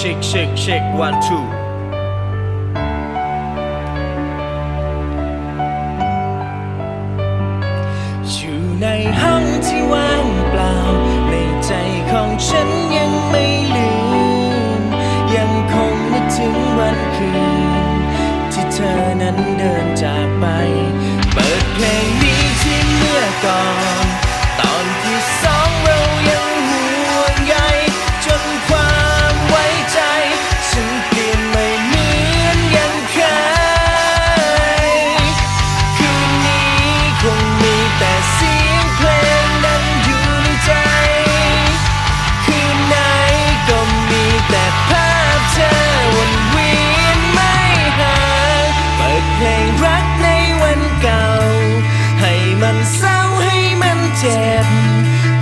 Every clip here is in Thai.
shake shake shake. One two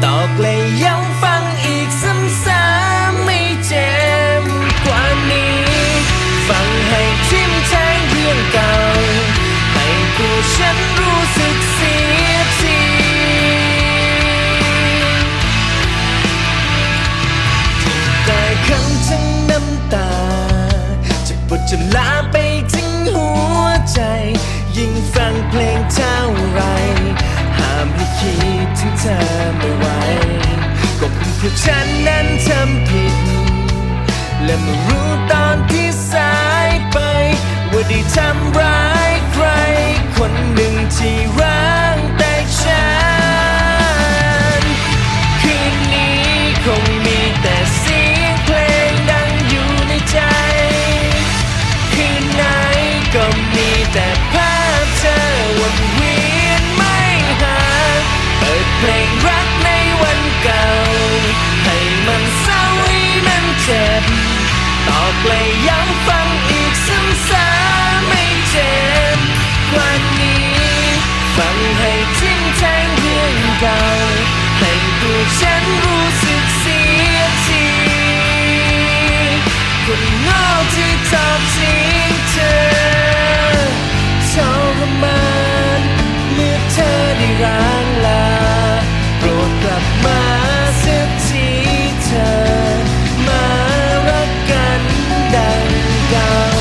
ตอกเลยย้ำฟังอีกซ้ำๆไม่เจ็บกว่านี้ ฟังให้ทิมแทงเรื่องเก่า ให้ตัวฉันรู้สึกเสียทีแต่คำทั้งน้ำตา จะบดจะลาไปถึงหัวใจ ยิ่งฟังเพลงเท่าไร ห้ามให้คิดถึงเธอ และมารู้ตอนที่สายไป ว่าได้ทำร้ายใคร คนหนึ่งที่รักแต่ฉัน คืนนี้คงมีแต่เสียงเพลงดังอยู่ในใจ คืนไหนก็มีแต่ภาพ ฉันรู้สึกเสียทีคนโง่ที่ทอดทิ้งเธอทรมานเมื่อเธอได้ร้างลาโปรดกลับมาสียทีเธอ มารักกันดังเก่า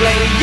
เ